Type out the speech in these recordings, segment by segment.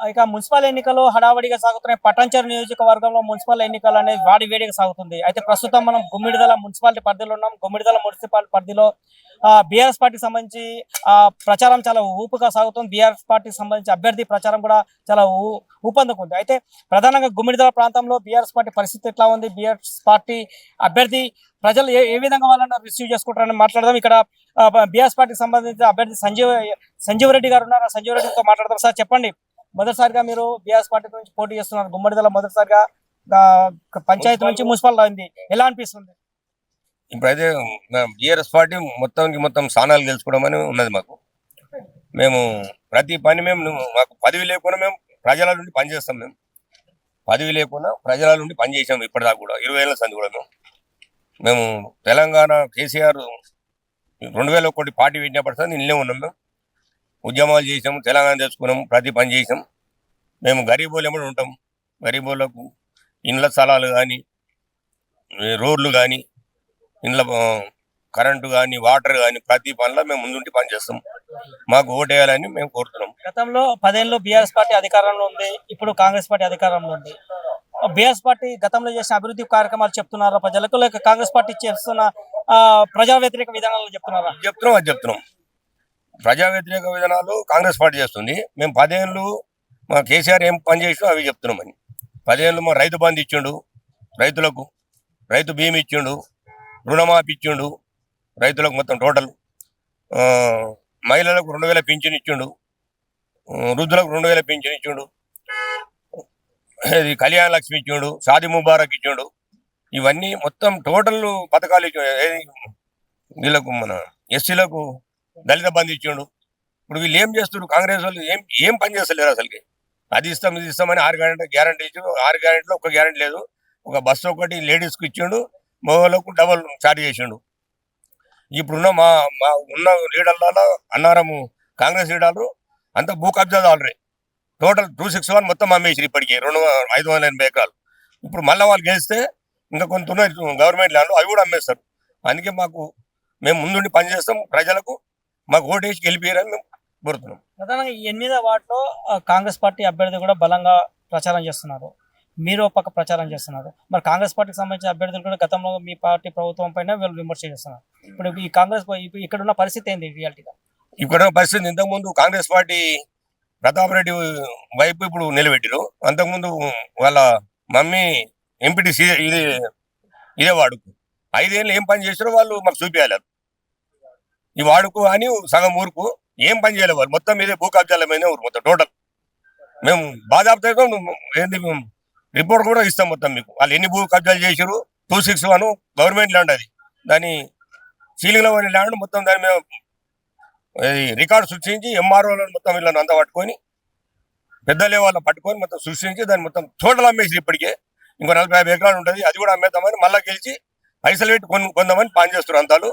ఇక మున్సిపల్ ఎన్నికలు హడావడిగా సాగుతున్నాయి పటాన్చెరు నియోజకవర్గంలో మున్సిపల్ ఎన్నికలు అనేది వాడి వేడిగా సాగుతుంది. అయితే ప్రస్తుతం మనం గుమ్మిడిదల మున్సిపాలిటీ పరిధిలో ఉన్నాం. గుమ్మిడిదల మున్సిపల్ పరిధిలో బీఆర్ఎస్ పార్టీకి సంబంధించి ఆ, ప్రచారం చాలా ఊపుగా సాగుతుంది. బీఆర్ఎస్ పార్టీకి సంబంధించి అభ్యర్థి ప్రచారం కూడా చాలా ఊ- ఊపందుకుంది. అయితే ప్రధానంగా గుమ్మిడిదల ప్రాంతంలో బీఆర్ఎస్ పార్టీ పరిస్థితి ఎట్లా ఉంది? బీఆర్ఎస్ పార్టీ అభ్యర్థి ప్రజలు ఏ ఏ విధంగా వాళ్ళని రిసీవ్ చేసుకుంటారని మాట్లాడదాం. ఇక్కడ బీఆర్ఎస్ పార్టీకి సంబంధించి అభ్యర్థి సంజీవ్ సంజీవ్ రెడ్డి గారు ఉన్నారు? సంజీవ్ రెడ్డితో మాట్లాడదాం. సార్ చెప్పండి. మొదటిసారిగా మీరు బీఆర్ఎస్ పార్టీ నుంచి పోటీ చేస్తున్నారు. గుమ్మడిదల మొదటిసారిగా పంచాయతీ నుంచి మున్సిపల్ అయింది. ఎలా అనిపిస్తుంది? ఇప్పుడైతే బిఆర్ఎస్ పార్టీ మొత్తానికి మొత్తం స్థానాలు గెలుచుకోవడం ఉన్నది మాకు. మేము ప్రతి పని మేము మాకు పదవి లేకుండా మేము ప్రజల నుండి పనిచేస్తాం మేము. పదవి లేకుండా ప్రజల నుండి పనిచేసాం ఇప్పటిదాకా కూడా. ఇరవై ఏళ్ళ సంది కూడా మేము. మేము తెలంగాణ కేసీఆర్ రెండు వేల ఒకటి పార్టీ పెట్టినప్పటి ఇల్లే ఉన్నాం మేము. ఉద్యమాలు చేసాము తెలంగాణ తెచ్చుకున్నాము ప్రతి పని చేసాం. మేము గరీబోలు ఎమ్మడి ఉంటాం. గరీబోళ్ళకు ఇండ్ల స్థలాలు కానీ రోడ్లు కానీ ఇంట్లో ఆ, కరెంటు కానీ వాటర్ కానీ ప్రతి పనిలో మేము ముందుండి పనిచేస్తాం. మాకు ఓటేయాలని మేము కోరుతున్నాం. గతంలో పదేళ్ళు బీఆర్ఎస్ పార్టీ అధికారంలో ఉంది ఇప్పుడు కాంగ్రెస్ పార్టీ అధికారంలో ఉంది. బీఆర్ఎస్ పార్టీ గతంలో చేసిన అభివృద్ధి కార్యక్రమాలు చెప్తున్నారా? ప్రజలకు లేక కాంగ్రెస్ పార్టీ చేస్తున్న ప్రజా వ్యతిరేక విధానాలు చెప్తున్నారా? చెప్తున్నాం అది చెప్తున్నాం. ప్రజా వ్యతిరేక విధానాలు కాంగ్రెస్ పార్టీ చేస్తుంది. మేము పదేళ్ళు మా కేసీఆర్ ఏం పని చేసినా అవి చెప్తున్నామని పదేళ్ళు మా రైతు బంధు ఇచ్చిండు రైతులకు రైతు బీమా ఇచ్చిండు రుణమాఫీ ఇచ్చిండు రైతులకు మొత్తం టోటల్ మహిళలకు రెండు వేల పింఛన్ ఇచ్చిండు వృద్ధులకు రెండు వేల పింఛన్ ఇచ్చిండు ఇది కళ్యాణ లక్ష్మి ఇచ్చిండు షాది ముబారక్ ఇచ్చిండు. ఇవన్నీ మొత్తం టోటల్ పథకాలు వీళ్ళకు మన ఎస్సీలకు దళిత బంధు ఇచ్చిండు. ఇప్పుడు వీళ్ళు ఏం చేస్తున్నారు? కాంగ్రెస్ వాళ్ళు ఏం ఏం పని చేస్తలేరు అసలుకి. అది ఇస్తాం ఇది ఇస్తామని ఆరు గ్యారెంటీ గ్యారంటీ ఇచ్చిండు. ఆరు గ్యారెంటీలో ఒక గ్యారెంటీ లేదు. ఒక బస్సు ఒకటి లేడీస్కి ఇచ్చిండు. మగవాళ్ళకు డబల్ చార్జ్ చేసిండు. ఇప్పుడున్న మా మా ఉన్న లీడర్లలో అన్నారము కాంగ్రెస్ లీడర్లు అంత భూ కబ్జాదు already total two six one మొత్తం అమ్మేసారు ఇప్పటికి. రెండు ఐదు వందల ఎనభై ఎకరాలు. ఇప్పుడు మళ్ళీ వాళ్ళు గెలిస్తే ఇంకా కొంత ఉన్నాయి గవర్నమెంట్ ల్యాండ్లు అవి కూడా అమ్మేస్తారు. అందుకే మాకు మేము ముందుండి పనిచేస్తాం ప్రజలకు మాకు ఓటేసి గెలిపారని మేము కోరుతున్నాం. ప్రధానంగా ఈ ఎనిమిదో వార్డులో ఆ, కాంగ్రెస్ పార్టీ అభ్యర్థి కూడా బలంగా ప్రచారం చేస్తున్నారు. మీరు పక్క ప్రచారం చేస్తున్నారు. మరి కాంగ్రెస్ పార్టీకి సంబంధించిన అభ్యర్థులు కూడా గతంలో మీ పార్టీ ప్రభుత్వం పైన వీళ్ళు విమర్శ చేస్తున్నారు. ఇప్పుడు ఈ కాంగ్రెస్ ఇక్కడ ఉన్న పరిస్థితి ఏంది రియాలిటీగా ఇక్కడ పరిస్థితి ఇంతకుముందు కాంగ్రెస్ పార్టీ ప్రతాప్ రెడ్డి వైపు ఇప్పుడు నిలబెట్టారు. అంతకుముందు వాళ్ళ మమ్మీ ఎంపీటీసీ ఇది ఇదే వాడుకు ఐదేళ్ళు ఏం పని చేసారో వాళ్ళు మాకు చూపించాలి ఈ వాడుకు అని సగం ఊరుకు ఏం పని చేయలేవారు మొత్తం మీదే భూ కబ్జాల మీద ఊరు మొత్తం టోటల్. మేము బాధాపుతో ఏంది మేము రిపోర్ట్ కూడా ఇస్తాం మొత్తం మీకు. వాళ్ళు ఎన్ని భూ కబ్జాలు చేశారు two six one government land అది. దాని సీలింగ్లో ఉన్న ల్యాండ్ మొత్తం దాని మీద ఈ రికార్డు సృష్టించి ఎంఆర్ఓలను మొత్తం వీళ్ళని అంతా పట్టుకొని పెద్ద లెవెల్లో పట్టుకొని మొత్తం సృష్టించి దాన్ని మొత్తం టోటల్ అమ్మేసి ఇప్పటికే. ఇంకో నలభై యాభై ఎకరాలు ఉంటుంది. అది కూడా అమ్మేద్దామని మళ్ళీ గెలిచి పైసలు పెట్టి కొన్ని కొందామని పని చేస్తున్నారు అంతాలు.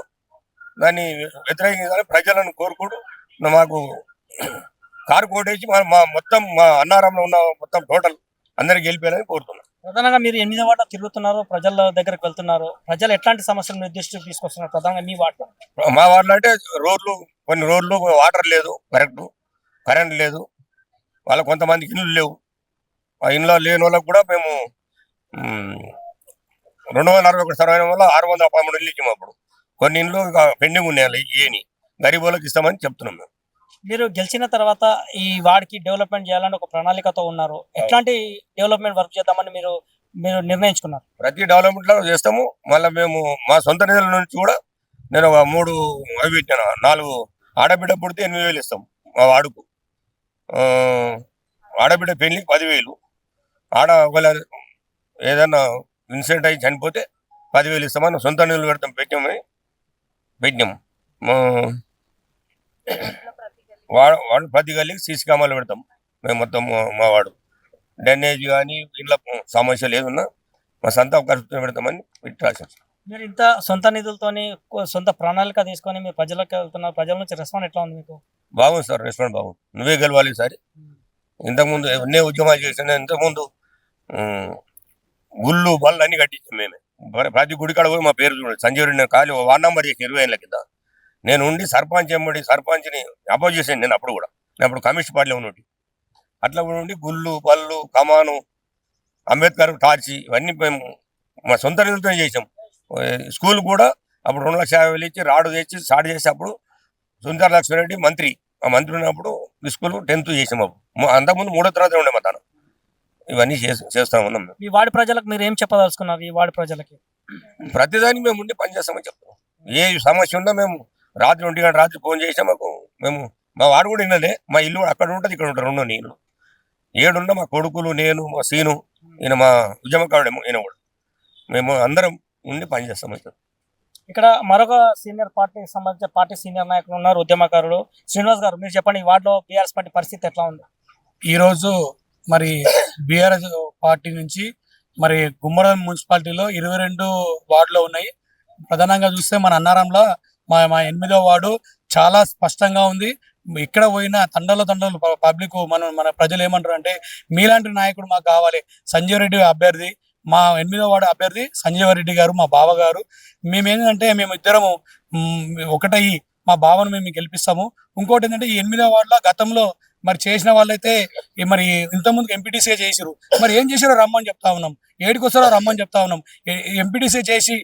దాన్ని వ్యతిరేకించాలని ప్రజలను కోరుకుంటూ మాకు కారు కోటేసి మా మా మొత్తం మా అన్నారంలో ఉన్న మొత్తం టోటల్ అందరికి గెలిపేయాలని కోరుతున్నాం. ప్రధానంగా మీరు ఎనిమిదో వార్డు తిరుగుతున్నారు ప్రజల దగ్గరికి వెళ్తున్నారు. ప్రజలు ఎట్లాంటి సమస్యలు నిర్దిష్టి తీసుకొస్తున్నారు? ప్రధానంగా మీ వార్డు. మా వార్డులో అంటే రోడ్లు కొన్ని రోడ్లు వాటర్ లేదు కరెక్ట్ కరెంట్ లేదు. వాళ్ళ కొంతమందికి ఇల్లు లేవు. ఆ ఇంట్లో లేని వాళ్ళకి కూడా మేము రెండు వందల అరవై ఒకటి సర్వే వల్ల ఆరు వందల పదమూడు ఇల్లు ఇచ్చాము అప్పుడు. కొన్ని ఇండ్లు పెండింగ్ ఉన్నాయి ఏని. గరీబులకు ఇస్తామని చెప్తున్నాం మేము. మీరు గెలిచిన తర్వాత ఈ వార్డుకి డెవలప్మెంట్ చేయాలని ఒక ప్రణాళికతో ఉన్నారు. ఎట్లాంటి డెవలప్మెంట్ వర్క్ చేద్దామని మీరు మీరు నిర్ణయించుకున్నారు? ప్రతి డెవలప్మెంట్లో చేస్తాము. మళ్ళీ మేము మా సొంత నిధుల నుంచి కూడా నేను ఒక మూడు అవి పెట్టాను నాలుగు ఆడబిడ్డ పుడితే ఎనిమిది వేలు ఇస్తాం మా వాడుకు ఆడబిడ్డ పెళ్ళికి పదివేలు. ఆడ ఒకవేళ ఏదైనా ఇన్సిడెంట్ అయ్యి చనిపోతే పదివేలు ఇస్తామని సొంత నిధులు పెడతాం పెట్టామని పెట్టాము మా- వాడు వాడు ప్రతి గల్లీకి సీసీ కెమెరాలు పెడతాం. మేము మొత్తం మా- వాడు. డ్రైనేజ్ కానీ ఇళ్ళ సమస్య లేదున్నా మా సొంత ఖర్చుతో పెడతామని పెట్టి రాశాం మీరు ఇంత సొంత నిధులతోని సొంత ప్రణాళిక తీసుకొని మీ ప్రజలకు వెళ్తున్నారు. ప్రజల నుంచి రెస్పాన్స్ ఎట్లా ఉంది మీకు? బాగుంది సార్ రెస్పాండ్ బాగుంది. నువ్వే గెలవాలి ఈసారి. ఇంతకుముందు ఎన్నో ఉద్యమాలు చేసిన ఇంతకుముందు గుళ్ళు బళ్ళు అన్ని కట్టించాం మేమే. ప్రతి గుడి కాడ పోయి మా పేరు చూడండి. సంజయ్ రెడ్డి ఖాళీ వార్డ్ నెంబర్ చేసి ఇరవై ఏళ్ళ కింద. నేను ఉండి సర్పంచ్ ఎమ్మడి సర్పంచ్ని అపోజ్ చేశాను నేను అప్పుడు కూడా. నేను అప్పుడు కమిషన్ పార్టీలో ఉన్నట్టు అట్లా ఉండి గుళ్ళు పళ్ళు కమాను అంబేద్కర్ టార్చి ఇవన్నీ మేము మా సొంత నిధులతో చేసాం. స్కూల్ కూడా అప్పుడు రెండు లక్షల యాభై వేలు ఇచ్చి రాడు తెచ్చి స్టార్ట్ చేసి అప్పుడు సుందర లక్ష్మణరెడ్డి మంత్రి. ఆ మంత్రి ఉన్నప్పుడు స్కూల్ టెన్త్ చేసాం అప్పుడు. అంతకుముందు మూడో తరగతి ఉండే మా తను. ఇవన్నీ చేస్- చేస్తా ఉన్నాం మేము. ఈ వార్డు ప్రజలకు మీరు ఏం చెప్పదలుచుకున్నారు ఈ వార్డు ప్రజలకి? ప్రతిదానికి మేము ఉండి పనిచేస్తామని చెప్తాం ఏ సమస్య ఉన్నా మేము రాత్రి ఒంటి గంట రాత్రి ఫోన్ చేసాం మాకు మేము మా వాడు కూడా ఇన్నలే మా ఇల్లు కూడా అక్కడ ఉంటుంది ఇక్కడ ఉంటుంది రెండు నేను. ఏడున్న మా కొడుకులు నేను మా సీను ఈయన మా ఉద్యమకారుడేమో ఈయన కూడా. మేము అందరం ఉండి పనిచేస్తామని చెప్తాం ఇక్కడ మరొక సీనియర్ పార్టీకి సంబంధించిన పార్టీ సీనియర్ నాయకులు ఉన్నారు ఉద్యమకారుడు. శ్రీనివాస్ గారు మీరు చెప్పండి ఈ వార్డులో బీఆర్ఎస్ పార్టీ పరిస్థితి ఎట్లా ఉంది? ఈరోజు మరి బీఆర్ఎస్ పార్టీ నుంచి మరి గుమ్మరం మున్సిపాలిటీలో ఇరవై రెండు వార్డులో ఉన్నాయి. ప్రధానంగా చూస్తే మన అన్నారంలో మా మా ఎనిమిదో వార్డు చాలా స్పష్టంగా ఉంది. ఎక్కడ పోయిన తండలు తండలు పబ్లిక్ మన మన ప్రజలు ఏమంటారు అంటే మీలాంటి నాయకుడు మాకు కావాలి. సంజయ్ రెడ్డి అభ్యర్థి మా ఎనిమిదో వార్డు అభ్యర్థి సంజీవ రెడ్డి గారు మా బావ గారు. మేమేంటంటే మేము ఇద్దరము ఒకటయ్యి మా బావను మేము గెలిపిస్తాము. ఇంకోటి ఏంటంటే ఈ ఎనిమిదో వార్డులో గతంలో మరి చేసిన వాళ్ళైతే మరి ఇంతకుముందు ఎంపీటీసీ చేసిరు మరి ఏం చేసారో రమ్మని చెప్తా ఉన్నాం. ఏడికొస్తారో రమ్మని చెప్తా ఉన్నాం. ఎంపీటీసీ చేసి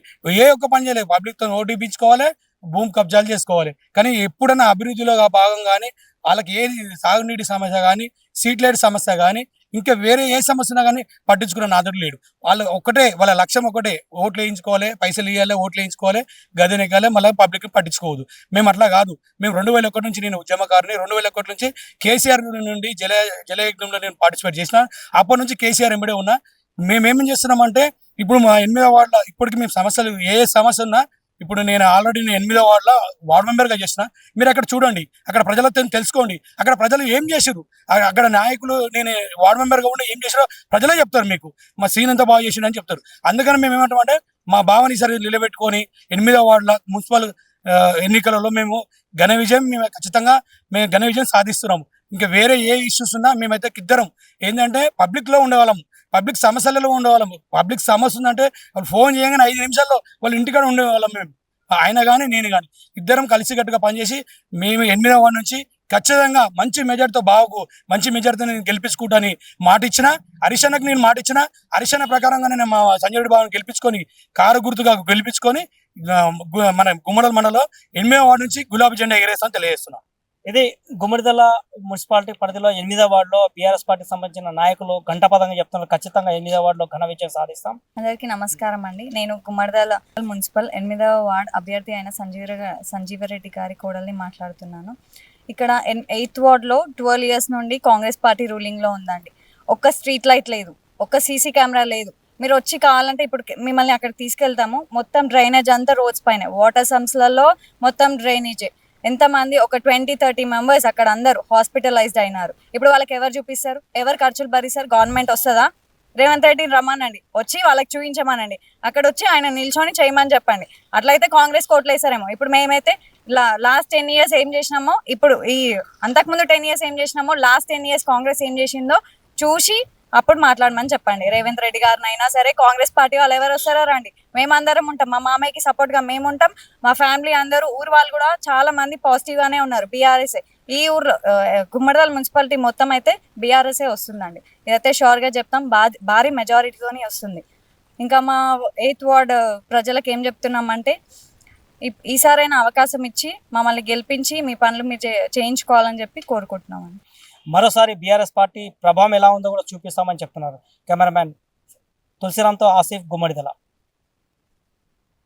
ఏ ఒక్క పని చేయలేదు. పబ్లిక్తో ఓటీపించుకోవాలి ఓటు ఇప్పించుకోవాలి భూమి కబ్జాలు చేసుకోవాలి. కానీ ఎప్పుడైనా అభివృద్ధిలో భాగం కానీ వాళ్ళకి ఏది సాగునీటి సమస్య కానీ సీట్లేట్ సమస్య కానీ ఇంకా వేరే ఏ సమస్య ఉన్నా కానీ పట్టించుకున్న నాదుడు లేడు. వాళ్ళు ఒక్కటే వాళ్ళ లక్ష్యం ఒకటే ఓట్లు వేయించుకోవాలి పైసలు ఇవ్వాలి ఓట్లు వేయించుకోవాలి గదినెక్కాలి మళ్ళీ పబ్లిక్ పట్టించుకోవద్దు. మేము అట్లా కాదు. మేము రెండు వేల ఒకటి నుంచి నేను ఉద్యమకారుని రెండు వేల ఒకటి నుంచి కేసీఆర్ నుండి జల జలయజ్ఞంలో నేను పార్టిసిపేట్ చేసిన అప్పటి నుంచి కేసీఆర్ ఎంబడే ఉన్నా. మేమేం చేస్తున్నామంటే ఇప్పుడు మా ఎనిమిదో వార్డులో ఇప్పటికి మేము సమస్యలు ఏ సమస్య ఉన్నా ఇప్పుడు నేను ఆల్రెడీ నేను ఎనిమిదో వార్డులో వార్డు మెంబర్గా చేసిన మీరు అక్కడ చూడండి. అక్కడ ప్రజలతో తెలుసుకోండి. అక్కడ ప్రజలు ఏం చేశారు అక్కడ నాయకులు నేను వార్డు మెంబర్గా ఉండి ఏం చేశారో ప్రజలే చెప్తారు మీకు. మా సీన్ ఎంత బాగా చేసిండు అని చెప్తారు. అందుకని మేము ఏమంటామంటే మా భావని సరి నిలబెట్టుకొని ఎనిమిదో వార్డుల మున్సిపల్ ఎన్నికలలో మేము ఘన విజయం మేము ఖచ్చితంగా మేము ఘన విజయం సాధిస్తున్నాము. ఇంకా వేరే ఏ ఇష్యూస్ ఉన్నా మేమైతే ఇద్దరం ఏంటంటే పబ్లిక్లో ఉండేవాళ్ళం. పబ్లిక్ సమస్యలలో ఉండేవాళ్ళం. పబ్లిక్ సమస్య ఉందంటే వాళ్ళు ఫోన్ చేయగానే ఐదు నిమిషాల్లో వాళ్ళ ఇంటికాడ ఉండేవాళ్ళం మేము. ఆయన కానీ నేను కానీ ఇద్దరం కలిసికట్టుగా పనిచేసి మేము ఎనిమిదవ వాడి నుంచి ఖచ్చితంగా మంచి మెజార్టీతో బావకు మంచి మెజార్టీతో నేను గెలిపించుకుంటాని మాట ఇచ్చిన హరిశనకు నేను మాట ఇచ్చిన హరిశన ప్రకారంగా నేను మా సంజయ్ రెడ్డి బాబుని గెలిపించుకొని కారు గుర్తుగా గెలిపించుకొని మన గుమ్మడల మండలం ఎనిమిదవ వార్డు నుంచి గులాబీ జెండా ఎగరేస్తామని తెలియజేస్తున్నాను ఇది గుమ్మడిదల మున్సిపాలిటీ పరిధిలో ఎనిమిదో వార్డులో బీఆర్ఎస్ పార్టీ సంబంధించిన నాయకులు గంటపదంగా చెప్తున్నారు. ఖచ్చితంగా ఎనిమిదో వార్డులో ఘన విజయం సాధిస్తాం. అందరికీ నమస్కారం అండి. నేను గుమ్మడిదల మున్సిపల్ ఎనిమిదవ వార్డ్ అభ్యర్థి అయిన సంజీవ సంజీవరెడ్డి గారి కోడల్ని మాట్లాడుతున్నాను. ఇక్కడ ఎయిత్ వార్డ్లో ట్వెల్వ్ ఇయర్స్ నుండి కాంగ్రెస్ పార్టీ రూలింగ్లో ఉందండి. ఒక్క స్ట్రీట్ లైట్ లేదు ఒక్క సీసీ కెమెరా లేదు. మీరు వచ్చి కావాలంటే ఇప్పుడు మిమ్మల్ని అక్కడ తీసుకెళ్తాము. మొత్తం డ్రైనేజ్ అంతా రోడ్స్ పైన వాటర్ సమ్స్లలో మొత్తం డ్రైనేజే. ఎంతమంది ఒక ట్వంటీ థర్టీ మెంబర్స్ అక్కడ అందరూ హాస్పిటలైజ్డ్ అయినారు. ఇప్పుడు వాళ్ళకి ఎవరు చూపిస్తారు? ఎవరు ఖర్చులు భరిస్తారు? గవర్నమెంట్ వస్తుందా? రేవంత్ రెడ్డిని రమ్మనండి. వచ్చి వాళ్ళకి చూపించమనండి. అక్కడ వచ్చి ఆయన నిల్చొని చేయమని చెప్పండి. అట్లయితే కాంగ్రెస్ కోట్లేసారేమో ఇప్పుడు మేమైతే లాస్ట్ టెన్ ఇయర్స్ ఏం చేసినామో ఇప్పుడు ఈ అంతకుముందు టెన్ ఇయర్స్ ఏం చేసినామో లాస్ట్ టెన్ ఇయర్స్ కాంగ్రెస్ ఏం చేసిందో చూసి అప్పుడు మాట్లాడమని చెప్పండి. రేవంత్ రెడ్డి గారిని అయినా సరే కాంగ్రెస్ పార్టీ వాళ్ళు ఎవరు వస్తారో రండి. మేమందరం ఉంటాం. మా మామయ్యకి సపోర్ట్గా మేము ఉంటాం. మా ఫ్యామిలీ అందరూ ఊరు వాళ్ళు కూడా చాలా మంది పాజిటివ్ గానే ఉన్నారు. బీఆర్ఎస్ ఈ ఊర్లో గుమ్మడదాల మున్సిపాలిటీ మొత్తం అయితే బీఆర్ఎస్ఏ వస్తుందండి. ఇదైతే షూర్గా చెప్తాం. బా- భారీ మెజారిటీతోనే వస్తుంది. ఇంకా మా ఎయిత్ వార్డ్ ప్రజలకు ఏం చెప్తున్నామంటే ఈసారైనా అవకాశం ఇచ్చి మమ్మల్ని గెలిపించి మీ పనులు మీరు చే- చేయించుకోవాలని చెప్పి కోరుకుంటున్నామండి. మరోసారి బీఆర్ఎస్ పార్టీ ప్రభావం ఎలా ఉందో కూడా చూపిస్తామని చెప్తున్నారు. కెమెరామ్యాన్ తులసిరామ్తో ఆసిఫ్ గుమ్మడిదల.